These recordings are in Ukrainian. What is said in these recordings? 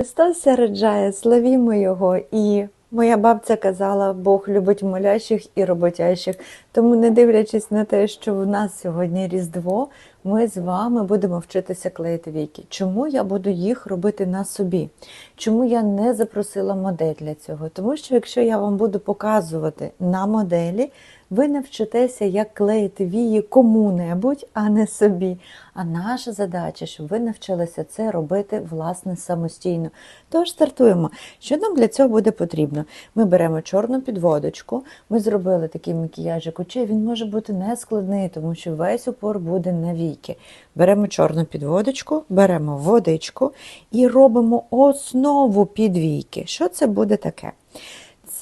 Христос раджає, славімо Його. І моя бабця казала, Бог любить молящих і роботящих. Тому, не дивлячись на те, що в нас сьогодні Різдво, ми з вами будемо вчитися клеїти віки. Чому я буду їх робити на собі? Чому я не запросила модель для цього? Тому що якщо я вам буду показувати на моделі, ви навчитеся, як клеїти вії кому-небудь, а не собі. А наша задача, щоб ви навчилися це робити власне самостійно. Тож стартуємо. Що нам для цього буде потрібно? Ми беремо чорну підводочку, ми зробили такий макіяжик очей. Він може бути не складний, тому що весь упор буде на віки. Беремо чорну підводочку, беремо водичку і робимо основу під війки. Що це буде таке?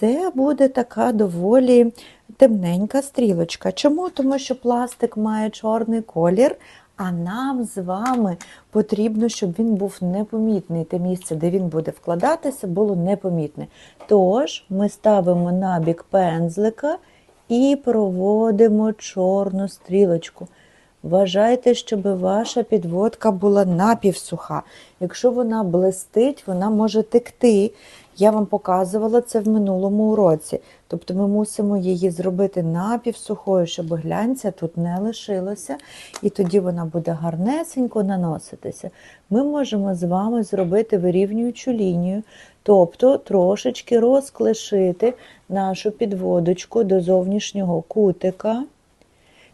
Це буде така доволі темненька стрілочка. Чому? Тому що пластик має чорний колір, а нам з вами потрібно, щоб він був непомітний. Те місце, де він буде вкладатися, було непомітне. Тож ми ставимо набік пензлика і проводимо чорну стрілочку. Вважайте, щоб ваша підводка була напівсуха. Якщо вона блистить, вона може текти. Я вам показувала це в минулому уроці. Тобто ми мусимо її зробити напівсухою, щоб глянця тут не лишилося, і тоді вона буде гарнесенько наноситися. Ми можемо з вами зробити вирівнюючу лінію, тобто трошечки розклешити нашу підводочку до зовнішнього кутика.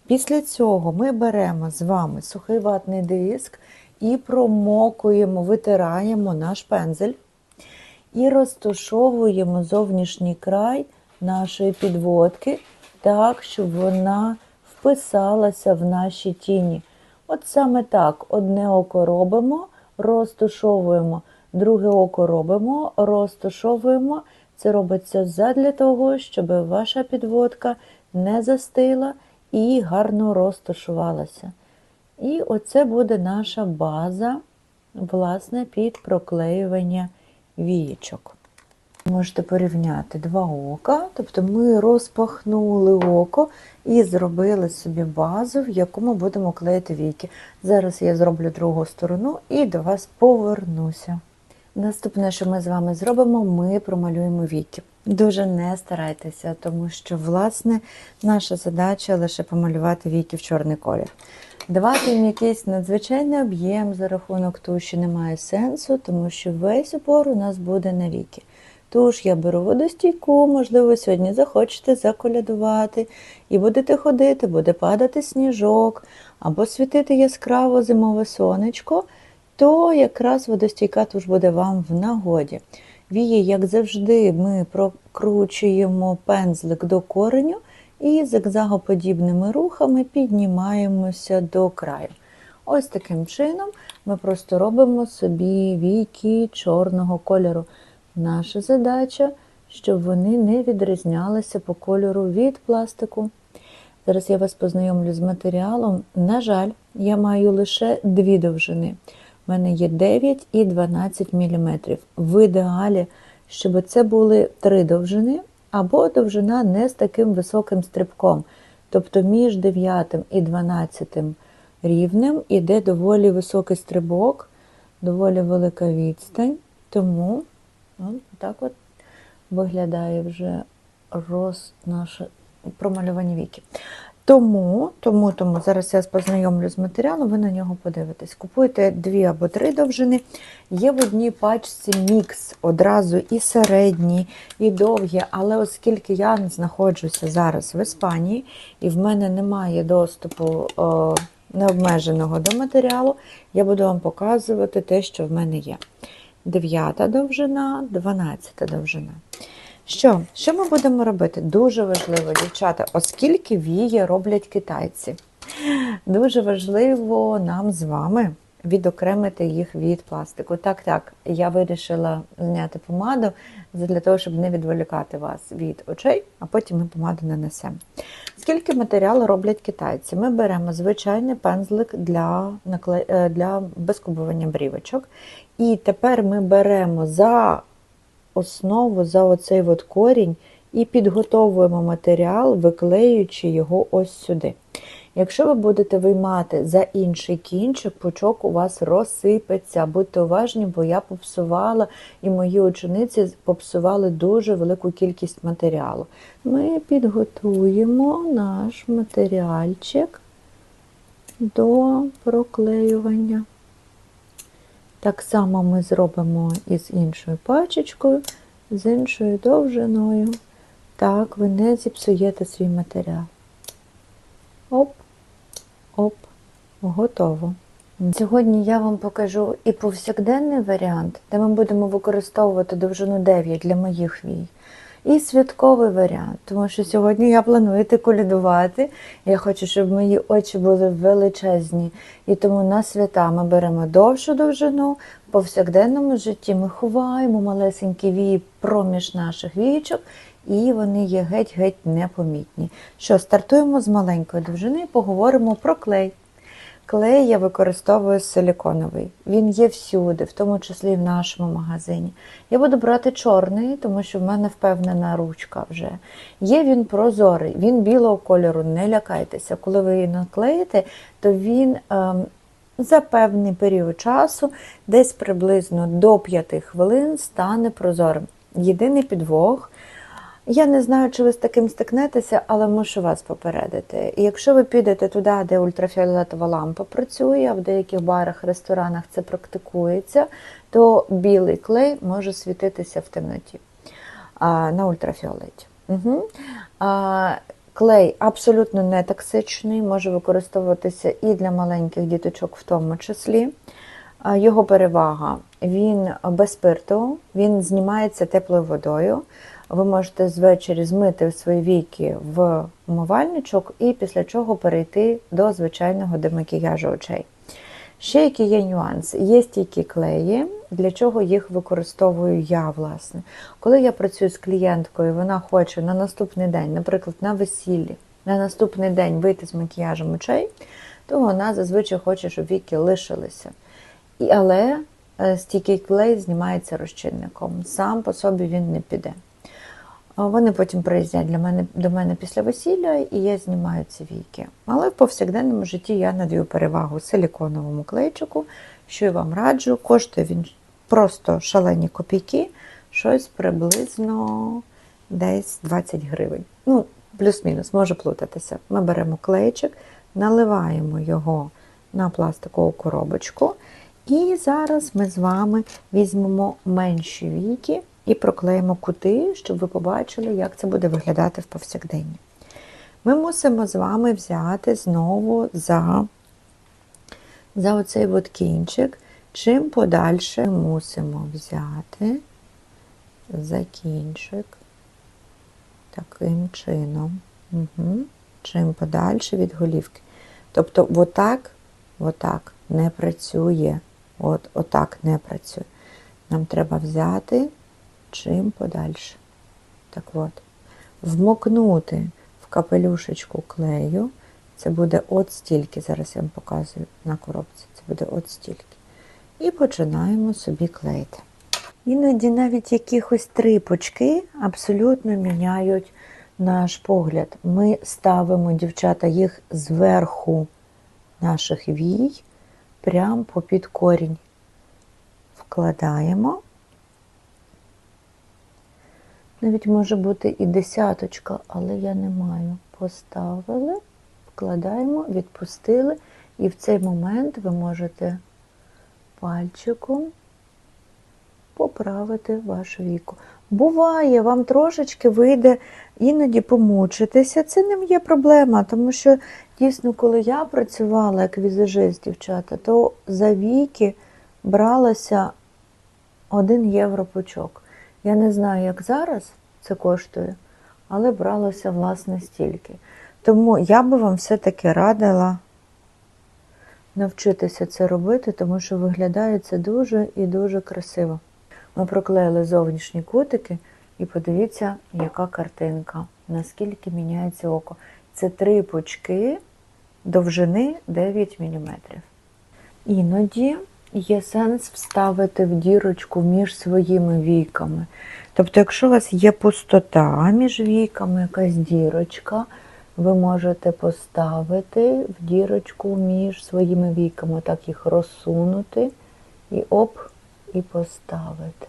Після цього ми беремо з вами сухий ватний диск і промокуємо, витираємо наш пензель і розташовуємо зовнішній край нашої підводки так, щоб вона вписалася в наші тіні. От саме так: одне око робимо, розташовуємо, друге око робимо, розташовуємо. Це робиться задля того, щоб ваша підводка не застила і гарно розташувалася. І оце буде наша база, власне, під проклеювання вієчок. Можете порівняти два ока, тобто ми розпахнули око і зробили собі базу, в яку ми будемо клеїти війки. Зараз я зроблю другу сторону і до вас повернуся. Наступне, що ми з вами зробимо, ми промалюємо віки. Дуже не старайтеся, тому що, власне, наша задача лише помалювати віки в чорний колір. Давати їм якийсь надзвичайний об'єм за рахунок туші немає сенсу, тому що весь упор у нас буде на віки. Тож я беру водостійку, можливо, сьогодні захочете заколядувати, і будете ходити, буде падати сніжок, або світити яскраво зимове сонечко, то якраз водостійка туш буде вам в нагоді. Вії, як завжди, ми прокручуємо пензлик до кореню і зигзагоподібними рухами піднімаємося до краю. Ось таким чином ми просто робимо собі війки чорного кольору. Наша задача, щоб вони не відрізнялися по кольору від пластику. Зараз я вас познайомлю з матеріалом. На жаль, я маю лише дві довжини. У мене є 9 і 12 мм. В ідеалі, щоб це були три довжини, або довжина не з таким високим стрибком. Тобто між 9 і 12 рівнем іде доволі високий стрибок, доволі велика відстань. Тому от так от виглядає вже роз наше промалювані віки. Тому, тому, тому зараз я познайомлю з матеріалом, ви на нього подивитесь. Купуйте дві або три довжини. Є в одній пачці мікс одразу і середній, і довгі, але оскільки я знаходжуся зараз в Іспанії і в мене немає доступу о, необмеженого до матеріалу, я буду вам показувати те, що в мене є. Дев'ята довжина, дванадцята довжина. Що? Що ми будемо робити? Дуже важливо, дівчата, оскільки вії роблять китайці. Дуже важливо нам з вами відокремити їх від пластику. Так, так, я вирішила зняти помаду для того, щоб не відволікати вас від очей, а потім ми помаду нанесемо. Скільки матеріалу роблять китайці? Ми беремо звичайний пензлик для, накле... для безкубування брівочок. І тепер ми беремо за основу за оцей от корінь і підготовуємо матеріал, виклеюючи його ось сюди. Якщо ви будете виймати за інший кінчик, пучок у вас розсипеться. Будьте уважні, бо я попсувала і мої учениці попсували дуже велику кількість матеріалу. Ми підготуємо наш матеріальчик до проклеювання. Так само ми зробимо і з іншою пачечкою, з іншою довжиною. Так, ви не зіпсуєте свій матеріал. Оп, оп, готово. Сьогодні я вам покажу і повсякденний варіант, де ми будемо використовувати довжину 9 для моїх вій, і святковий варіант, тому що сьогодні я планую йти колядувати. Я хочу, щоб мої очі були величезні. І тому на свята ми беремо довшу довжину. В повсякденному житті ми ховаємо малесенькі вії проміж наших вієчок, і вони є геть-геть непомітні. Що, стартуємо з маленької довжини і поговоримо про клей. Клей я використовую силіконовий. Він є всюди, в тому числі і в нашому магазині. Я буду брати чорний, тому що в мене впевнена ручка вже. Є він прозорий, він білого кольору, не лякайтеся. Коли ви її наклеїте, то він ем, за певний період часу, десь приблизно до 5 хвилин, стане прозорим. Єдиний підвох. Я не знаю, чи ви з таким стикнетеся, але мушу вас попередити. Якщо ви підете туди, де ультрафіолетова лампа працює, а в деяких барах, ресторанах це практикується, то білий клей може світитися в темноті а, на ультрафіолеті. Угу. А, клей абсолютно не токсичний, може використовуватися і для маленьких діточок в тому числі. Його перевага він без спирту, він знімається теплою водою. Ви можете звечері змити свої віки в умивальничок і після чого перейти до звичайного демакіяжу очей. Ще які є нюанси. Є стійкі клеї, для чого їх використовую я, власне. Коли я працюю з клієнткою, вона хоче на наступний день, наприклад, на весіллі, на наступний день вийти з макіяжем очей, то вона зазвичай хоче, щоб віки лишилися. І, Але е, стійкий клей знімається розчинником. Сам по собі він не піде. Вони потім приїздять для мене, до мене після весілля, і я знімаю ці війки. Але в повсякденному житті я надаю перевагу силіконовому клейчику, що я вам раджу. Коштує він просто шалені копійки, щось приблизно десь 20 гривень. Ну, плюс-мінус, може плутатися. Ми беремо клейчик, наливаємо його на пластикову коробочку. І зараз ми з вами візьмемо менші віки і проклеїмо кути, щоб ви побачили, як це буде виглядати в повсякденні. Ми мусимо з вами взяти знову за, за оцей от кінчик. Чим подальше мусимо взяти за кінчик таким чином. Угу. Чим подальше від голівки. Тобто, отак, отак не працює. От, Отак не працює. Нам треба взяти чим подальше. Так от, вмокнути в капелюшечку клею. Це буде от стільки. Зараз я вам показую на коробці. Це буде от стільки. І починаємо собі клеїти. Іноді навіть якихось три пучки абсолютно міняють наш погляд. Ми ставимо, дівчата, їх зверху наших вій, прямо попід корінь. Вкладаємо. Навіть може бути і десяточка, але я не маю. Поставили, вкладаємо, відпустили, і в цей момент ви можете пальчиком поправити ваше віко. Буває, вам трошечки вийде іноді помучитися. Це не є проблема, тому що дійсно, коли я працювала як візажист, дівчата, то за віки бралося 1 євро пучок. Я не знаю, як зараз це коштує, але бралося власне стільки. Тому я би вам все-таки радила навчитися це робити, тому що виглядає це дуже і дуже красиво. Ми проклеїли зовнішні кутики, і подивіться, яка картинка, наскільки міняється око. Це три пучки довжини 9 мм. Іноді є сенс вставити в дірочку між своїми війками. Тобто, якщо у вас є пустота між війками, якась дірочка, ви можете поставити в дірочку між своїми віками, так їх розсунути і оп, і поставити.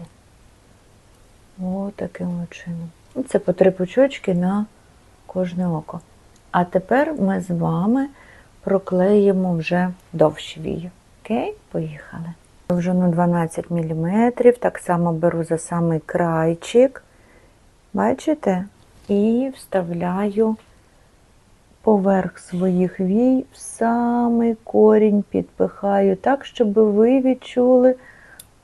О, таким чином. Це по три пучочки на кожне око. А тепер ми з вами проклеїмо вже довші вії. Окей, поїхали. Довжину 12 мм, так само беру за самий крайчик. Бачите? І вставляю поверх своїх вій в самий корінь підпихаю так, щоб ви відчули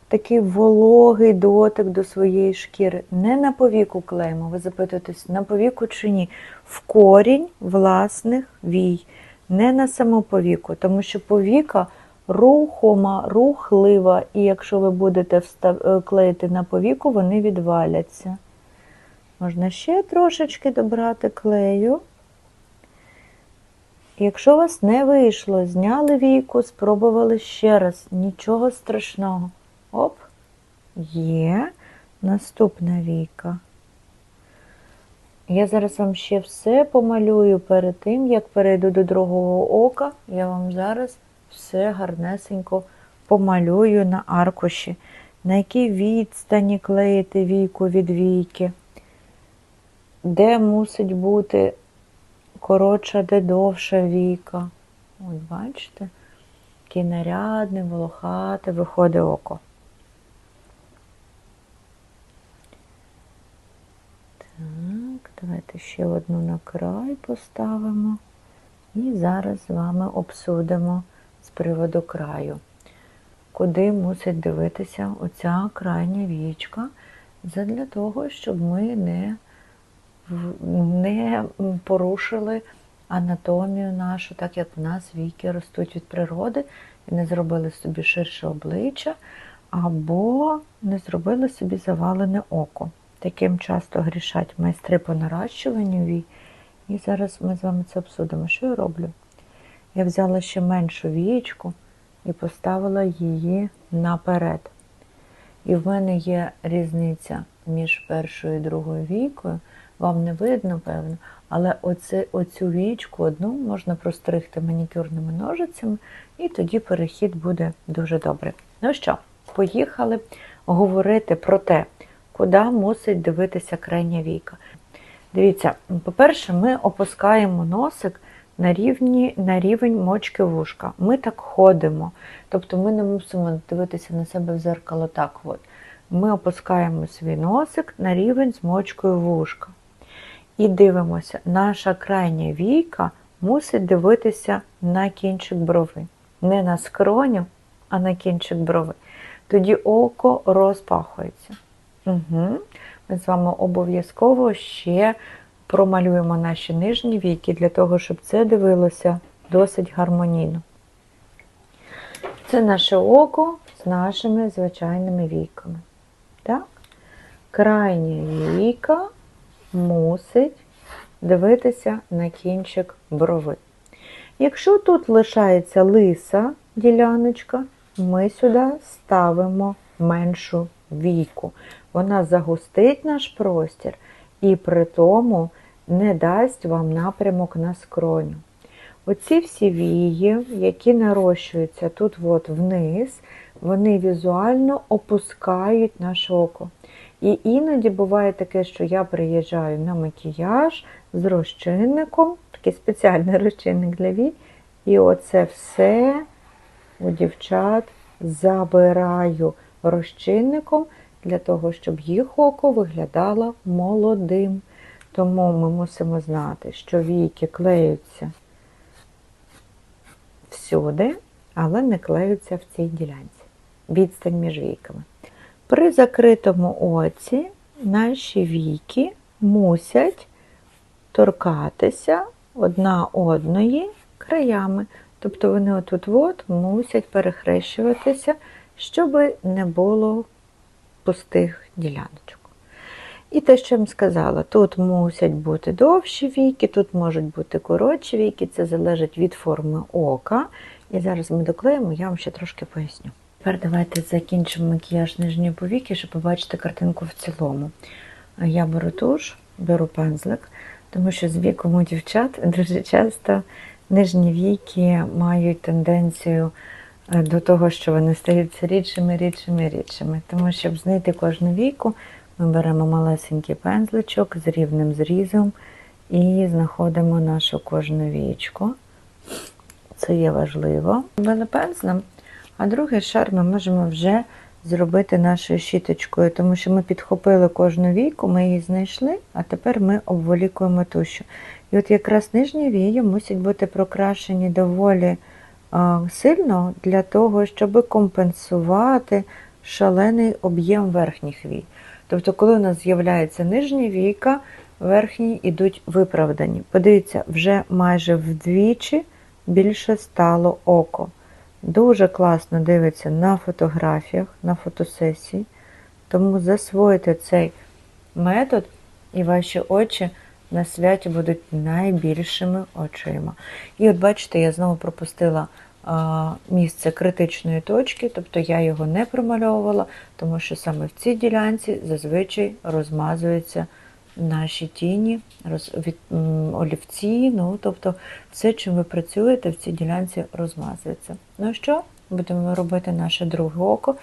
такий вологий дотик до своєї шкіри. Не на повіку клеїмо, ви запитуєтесь, на повіку чи ні. В корінь власних вій, не на саму повіку, тому що повіка рухома, рухлива, і якщо ви будете встав... е, клеїти на повіку, вони відваляться. Можна ще трошечки добрати клею. Якщо у вас не вийшло, зняли війку, спробували ще раз, нічого страшного. Оп, є. Наступна війка. Я зараз вам ще все помалюю перед тим, як перейду до другого ока. Я вам зараз все гарнесенько помалюю на аркуші, на якій відстані клеїти війку від війки, де мусить бути коротша, де довша віка. От бачите, який нарядний, волохате виходить око. Так, давайте ще одну на край поставимо. І зараз з вами обсудимо приводу краю, куди мусить дивитися оця крайня вічка, для того, щоб ми не, не порушили анатомію нашу, так як в нас віки ростуть від природи, і не зробили собі ширше обличчя, або не зробили собі завалене око. Таким часто грішать майстри по наращуванню вій. І зараз ми з вами це обсудимо. Що я роблю? Я взяла ще меншу вієчку і поставила її наперед. І в мене є різниця між першою і другою війкою. Вам не видно, певно, але оце, оцю вічку одну можна простригти манікюрними ножицями, і тоді перехід буде дуже добрий. Ну що, поїхали говорити про те, куди мусить дивитися крайня війка. Дивіться, по-перше, ми опускаємо носик на, рівні, на рівень мочки вушка. Ми так ходимо. Тобто ми не мусимо дивитися на себе в зеркало так. От. Ми опускаємо свій носик на рівень з мочкою вушка. І дивимося, наша крайня війка мусить дивитися на кінчик брови. Не на скроню, а на кінчик брови. Тоді око розпахується. Угу. Ми з вами обов'язково ще промалюємо наші нижні віки для того, щоб це дивилося досить гармонійно. Це наше око з нашими звичайними віками. Так? Крайня віка мусить дивитися на кінчик брови. Якщо тут лишається лиса діляночка, ми сюди ставимо меншу війку. Вона загустить наш простір і при тому не дасть вам напрямок на скроню. Оці всі вії, які нарощуються тут от вниз, вони візуально опускають наше око. І іноді буває таке, що я приїжджаю на макіяж з розчинником, такий спеціальний розчинник для вій, і оце все у дівчат забираю розчинником для того, щоб їх око виглядало молодим. Тому ми мусимо знати, що війки клеються всюди, але не клеються в цій ділянці. Відстань між війками. При закритому оці наші війки мусять торкатися одна одної краями. Тобто вони отут от мусять перехрещуватися, щоб не було пустих діляночок. І те, що я вам сказала, тут мусять бути довші віки, тут можуть бути коротші віки, це залежить від форми ока. І зараз ми доклеїмо, я вам ще трошки поясню. Тепер давайте закінчимо макіяж нижньої повіки, щоб побачити картинку в цілому. Я беру туш, беру пензлик, тому що з віком у дівчат дуже часто нижні віки мають тенденцію е, до того, що вони стають все рідшими, рідшими, рідшими. Тому щоб знайти кожну віку, ми беремо малесенький пензличок з рівним зрізом і знаходимо нашу кожну вічку. Це є важливо. Били пензлем, а другий шар ми можемо вже зробити нашою щіточкою, тому що ми підхопили кожну війку, ми її знайшли, а тепер ми обволікуємо тушу. І от якраз нижні вії мусять бути прокрашені доволі а, сильно для того, щоб компенсувати шалений об'єм верхніх вій. Тобто, коли у нас з'являється нижні війка, верхні йдуть виправдані. Подивіться, вже майже вдвічі більше стало око. Дуже класно дивиться на фотографіях, на фотосесії. Тому засвоїте цей метод, і ваші очі на святі будуть найбільшими очима. І от бачите, я знову пропустила місце критичної точки, тобто я його не промальовувала, тому що саме в цій ділянці зазвичай розмазуються наші тіні, роз, від, олівці, ну, тобто все, чим ви працюєте, в цій ділянці розмазується. Ну що, будемо робити наше друге око.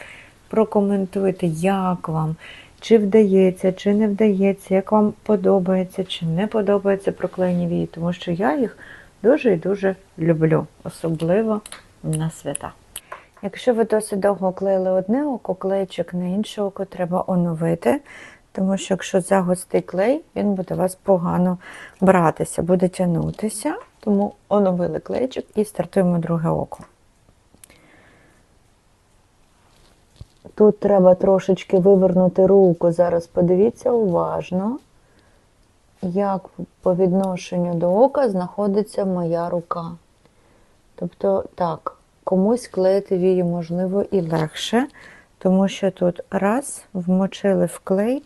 Прокоментуйте, як вам, чи вдається, чи не вдається, як вам подобається, чи не подобається проклеєні вії, тому що я їх дуже і дуже люблю, особливо на свята. Якщо ви досить довго клеїли одне око, клейчик на інше око треба оновити, тому що якщо загустий клей, він буде вас погано братися, буде тягнутися. Тому оновили клейчик і стартуємо друге око. Тут треба трошечки вивернути руку. Зараз подивіться уважно, як по відношенню до ока знаходиться моя рука. Тобто, так, комусь клеїти вії можливо і легше, тому що тут раз вмочили в клей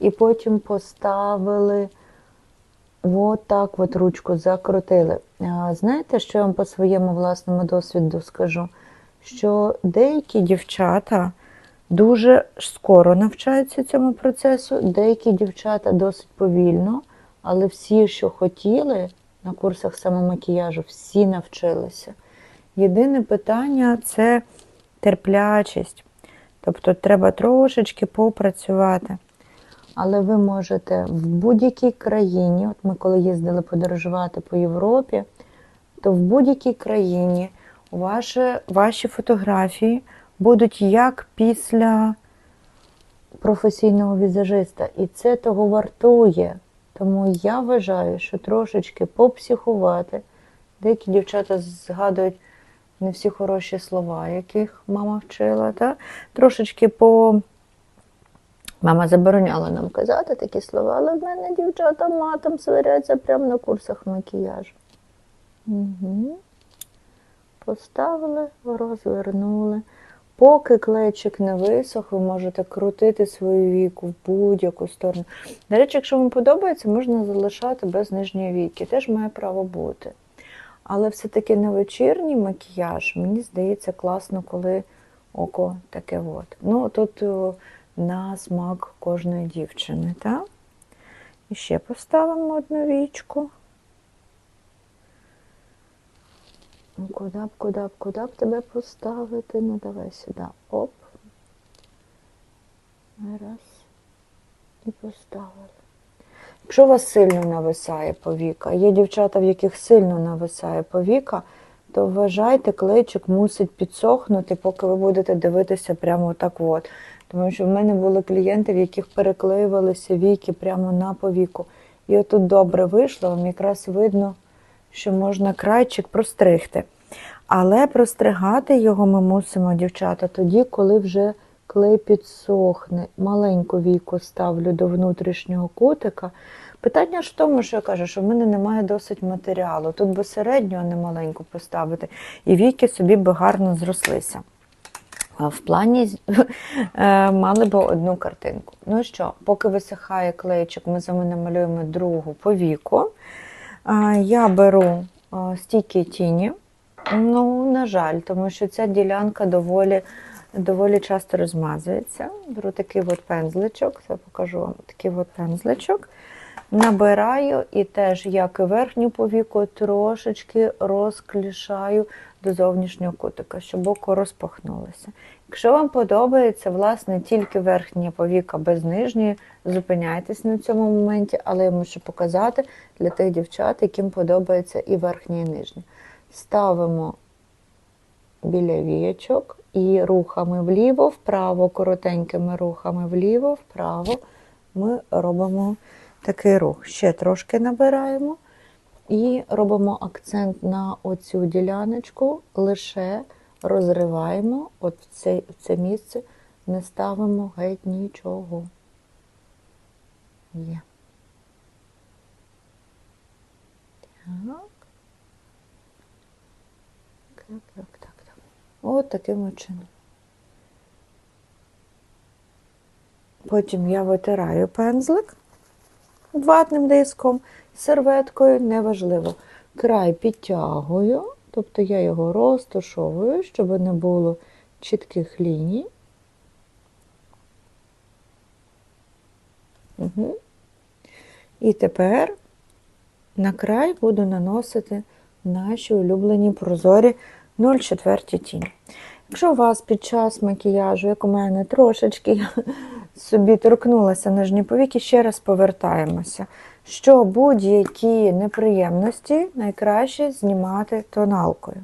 і потім поставили от так от ручку закрутили. Знаєте, що я вам по своєму власному досвіду скажу? Що деякі дівчата дуже скоро навчаються цьому процесу, деякі дівчата досить повільно, але всі, що хотіли на курсах самомакіяжу, всі навчилися. Єдине питання це терплячість. Тобто треба трошечки попрацювати. Але ви можете в будь-якій країні, от ми коли їздили подорожувати по Європі, то в будь-якій країні ваші, ваші фотографії будуть як після професійного візажиста. І це того вартує. Тому я вважаю, що трошечки попсихувати. Деякі дівчата згадують не всі хороші слова, яких мама вчила. Та? Трошечки по. Мама забороняла нам казати такі слова, але в мене дівчата матом сваряться прямо на курсах макіяжу. Угу. Поставили, розвернули. Поки клейчик не висох, ви можете крутити свою віку в будь-яку сторону. До речі, якщо вам подобається, можна залишати без нижньої віки. Теж має право бути. Але все-таки на вечірній макіяж, мені здається, класно, коли око таке от. Ну, тут на смак кожної дівчини, так? І ще поставимо одну вічку. Ну, Куди б, куди б, куди б тебе поставити? Ну, давай сюди. Оп. Раз. І поставили. Якщо у вас сильно нависає повіка, є дівчата, в яких сильно нависає повіка, то вважайте, клейчик мусить підсохнути, поки ви будете дивитися прямо так от. Тому що в мене були клієнти, в яких переклеювалися віки прямо на повіку. І отут добре вийшло, вам якраз видно, що можна крайчик простригти. Але простригати його ми мусимо, дівчата, тоді, коли вже клей підсохне. Маленьку війку ставлю до внутрішнього кутика. Питання ж в тому, що я кажу, що в мене немає досить матеріалу. Тут би середню, а не маленьку поставити, і віки собі би гарно зрослися. В плані е, мали би одну картинку. Ну що, поки висихає клейчик, ми з вами намалюємо другу повіку. Я беру стійкі тіні. Ну, на жаль, тому що ця ділянка доволі, доволі часто розмазується. Беру такий от пензличок, це покажу вам такий от пензличок. набираю і теж, як і верхню повіку, трошечки розклішаю до зовнішнього кутика, щоб око розпахнулося. Якщо вам подобається, власне, тільки верхня повіка без нижньої, зупиняйтесь на цьому моменті, але я мушу показати для тих дівчат, яким подобається і верхня, і нижня. Ставимо біля віячок і рухами вліво, вправо, коротенькими рухами вліво, вправо ми робимо такий рух. Ще трошки набираємо і робимо акцент на оцю діляночку, лише розриваємо от в це, в це місце, не ставимо геть нічого. Є. Так. Так, так, так, так. От таким чином. Потім я витираю пензлик ватним диском, серветкою, неважливо. Край підтягую, тобто я його розташовую, щоб не було чітких ліній. Угу. І тепер на край буду наносити наші улюблені прозорі 0,4 тінь. Якщо у вас під час макіяжу, як у мене трошечки собі торкнулася нижні повіки, ще раз повертаємося, що будь-які неприємності найкраще знімати тоналкою.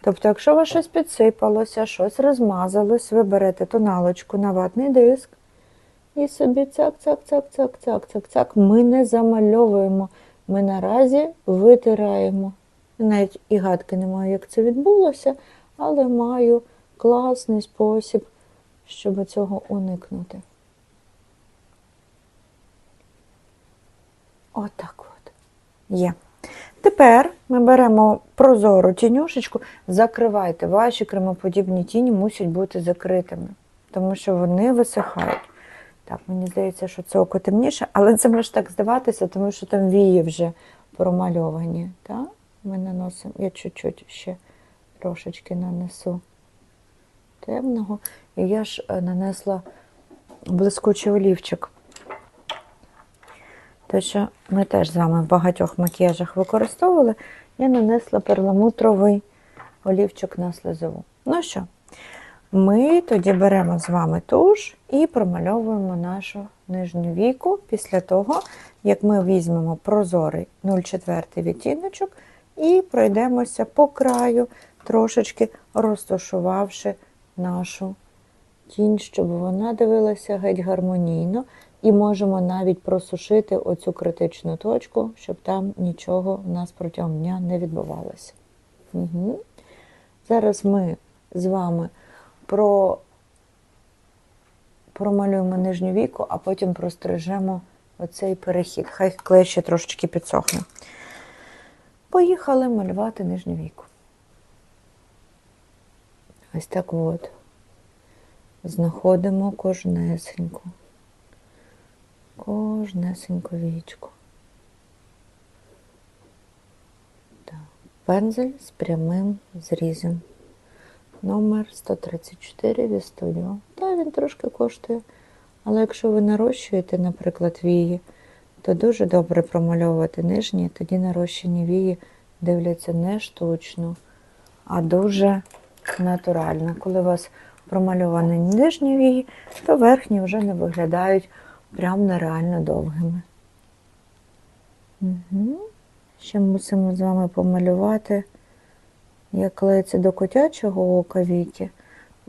Тобто, якщо у вас щось підсипалося, щось розмазалось, ви берете тоналочку на ватний диск і собі цак, цак, цак, цак, цак, цак, цак. Ми не замальовуємо, ми наразі витираємо. Навіть і гадки не маю, як це відбулося, але маю класний спосіб, щоб цього уникнути. Отак от. Є. Тепер ми беремо прозору тінюшечку, закривайте. Ваші кремоподібні тіні мусять бути закритими, тому що вони висихають. Так, мені здається, що це око темніше, але це може так здаватися, тому що там вії вже промальовані. Так? Ми наносимо, я чуть-чуть ще трошечки нанесу темного. І я ж е, нанесла блискучий олівчик. Те, що ми теж з вами в багатьох макіяжах використовували, я нанесла перламутровий олівчик на слезову. Ну що, ми тоді беремо з вами туш і промальовуємо нашу нижню віку після того, як ми візьмемо прозорий 0,4 відтіночок і пройдемося по краю, трошечки розташувавши нашу тінь, щоб вона дивилася геть гармонійно. І можемо навіть просушити оцю критичну точку, щоб там нічого в нас протягом дня не відбувалося. Угу. Зараз ми з вами про... промалюємо нижню віку, а потім прострижемо оцей перехід. Хай клей ще трошечки підсохне. Поїхали малювати нижню віку. Ось так от. Знаходимо кожнесеньку. Кожнесеньку вічку. Так. Пензель з прямим зрізом. Номер 134 від студіо. Та він трошки коштує. Але якщо ви нарощуєте, наприклад, вії, то дуже добре промальовувати нижні, тоді нарощені вії дивляться не штучно, а дуже натурально. Коли у вас промальовані нижні вії, то верхні вже не виглядають прям нереально довгими. Угу. Ще мусимо з вами помалювати, як клеїться до котячого ока віки,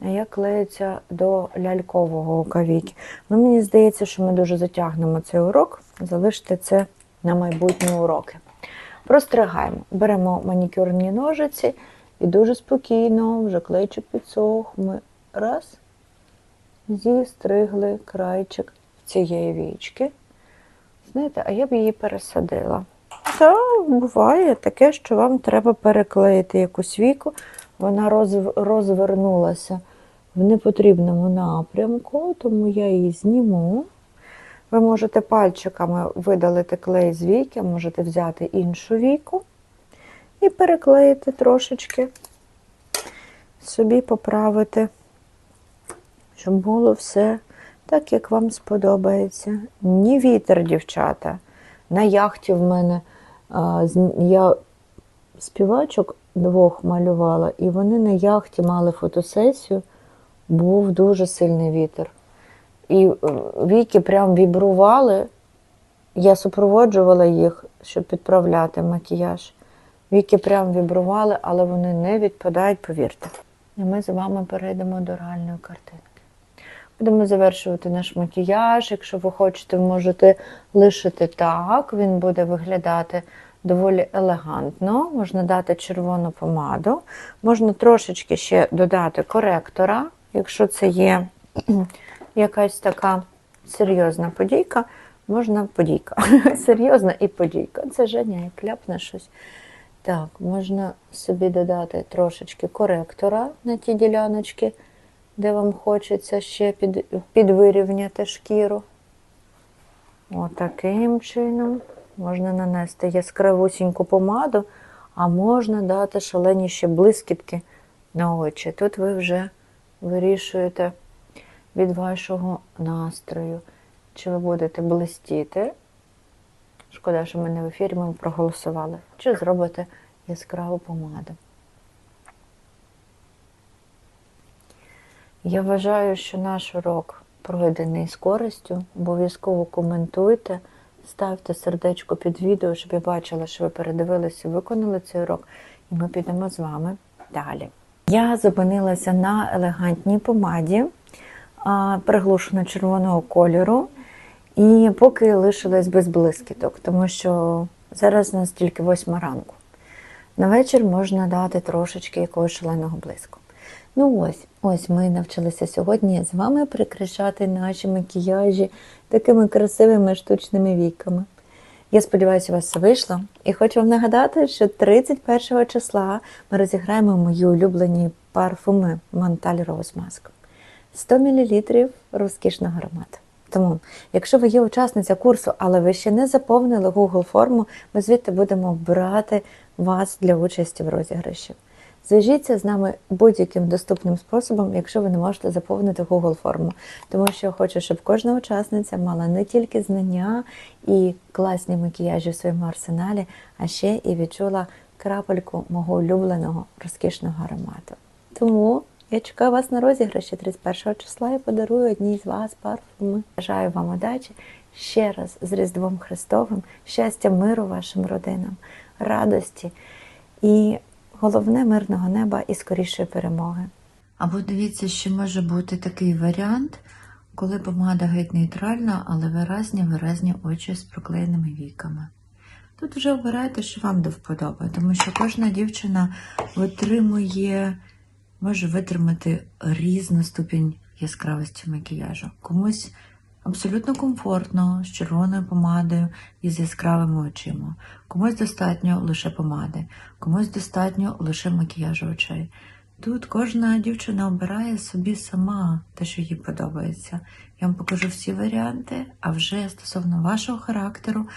а як клеїться до лялькового ока віки. Ну, мені здається, що ми дуже затягнемо цей урок, залиште це на майбутні уроки. Простригаємо, беремо манікюрні ножиці і дуже спокійно, вже клейчик підсох, ми раз, зістригли крайчик цієї вічки. Знаєте, а я б її пересадила. Та буває таке, що вам треба переклеїти якусь віку, вона розв... розвернулася в непотрібному напрямку, тому я її зніму. Ви можете пальчиками видалити клей з віки, можете взяти іншу віку і переклеїти трошечки, собі поправити, щоб було все так, як вам сподобається. Ні вітер, дівчата, На яхті в мене а, я співачок двох малювала, і вони на яхті мали фотосесію, був дуже сильний вітер. І е, віки прям вібрували. Я супроводжувала їх, щоб підправляти макіяж. Віки прям вібрували, але вони не відпадають, повірте. І ми з вами перейдемо до реальної картинки. Будемо завершувати наш макіяж. Якщо ви хочете, можете лишити так. Він буде виглядати доволі елегантно. Можна дати червону помаду, можна трошечки ще додати коректора, якщо це є якась така серйозна подійка. Можна подійка. Серйозна і подійка. Це Женя як ляпне щось. Так, можна собі додати трошечки коректора на ті діляночки, де вам хочеться ще під, підвирівняти шкіру. Отаким чином можна нанести яскравусіньку помаду, а можна дати шалені ще блискітки на очі. Тут ви вже вирішуєте від вашого настрою, чи ви будете блистіти. Шкода, що ми не в ефірі, ми проголосували. Чи зробите яскраву помаду. Я вважаю, що наш урок пройдений з користю. Обов'язково коментуйте, ставте сердечко під відео, щоб я бачила, що ви передивилися виконали цей урок. І ми підемо з вами далі. Я зупинилася на елегантній помаді приглушено червоного кольору. І поки лишилась без блискіток, тому що зараз у нас тільки восьма ранку. На вечір можна дати трошечки якогось шаленого блиску. Ну ось, ось ми навчилися сьогодні з вами прикрашати наші макіяжі такими красивими штучними віками. Я сподіваюся, у вас все вийшло. І хочу вам нагадати, що 31 числа ми розіграємо мої улюблені парфуми Монталь Rose Mask. 100 мл розкішного аромату. Тому, якщо ви є учасниця курсу, але ви ще не заповнили Google форму, ми звідти будемо брати вас для участі в розіграші. Зв'яжіться з нами будь-яким доступним способом, якщо ви не можете заповнити Google форму. Тому що я хочу, щоб кожна учасниця мала не тільки знання і класні макіяжі в своєму арсеналі, а ще і відчула крапельку мого улюбленого розкішного аромату. Тому я чекаю вас на розіграші 31 числа і подарую одній з вас парфуми. Бажаю вам удачі ще раз з Різдвом Христовим, щастя, миру вашим родинам, радості і головне мирного неба і скорішої перемоги. Або дивіться, що може бути такий варіант, коли помада геть нейтральна, але виразні виразні очі з проклеєними віками. Тут вже обирайте, що вам до вподоби, тому що кожна дівчина витримує може витримати різну ступінь яскравості макіяжу. Комусь абсолютно комфортно з червоною помадою і з яскравими очима. Комусь достатньо лише помади, комусь достатньо лише макіяжу очей. Тут кожна дівчина обирає собі сама те, що їй подобається. Я вам покажу всі варіанти, а вже стосовно вашого характеру,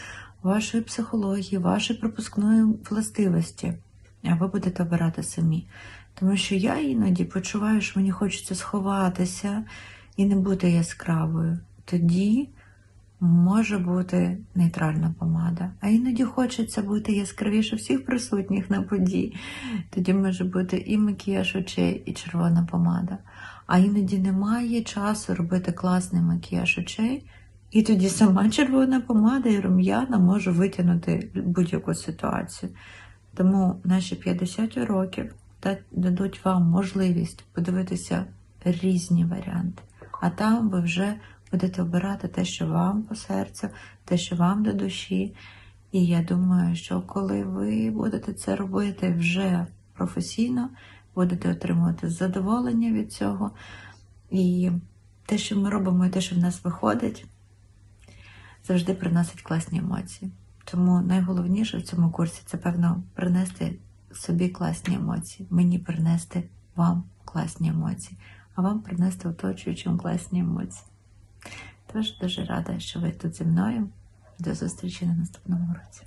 вашої психології, вашої пропускної властивості. Ви будете обирати самі. Тому що я іноді почуваю, що мені хочеться сховатися і не бути яскравою. Тоді може бути нейтральна помада. А іноді хочеться бути яскравіше всіх присутніх на події. Тоді може бути і макіяж очей, і червона помада. А іноді немає часу робити класний макіяж очей. І тоді сама червона помада і рум'яна може витягнути будь-яку ситуацію. Тому наші 50 років дадуть вам можливість подивитися різні варіанти. А там ви вже будете обирати те, що вам по серцю, те, що вам до душі. І я думаю, що коли ви будете це робити вже професійно, будете отримувати задоволення від цього. І те, що ми робимо, і те, що в нас виходить, завжди приносить класні емоції. Тому найголовніше в цьому курсі це, певно, принести собі класні емоції, мені принести вам класні емоції, а вам принести оточуючим класні емоції. Тож дуже рада, що ви тут зі мною. До зустрічі на наступному році.